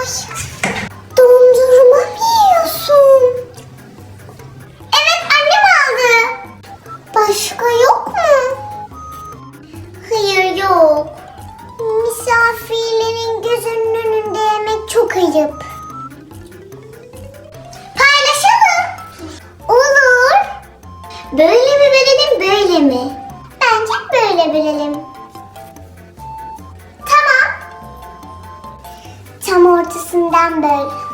Ay. Dondurma mı yiyorsun? Evet annem aldı. Başka yok mu? Hayır yok. Misafirlerin gözünün önünde yemek çok ayıp. Paylaşalım. Olur. Böyle mi verelim böyle mi? Bence böyle verelim. Ortasından böl.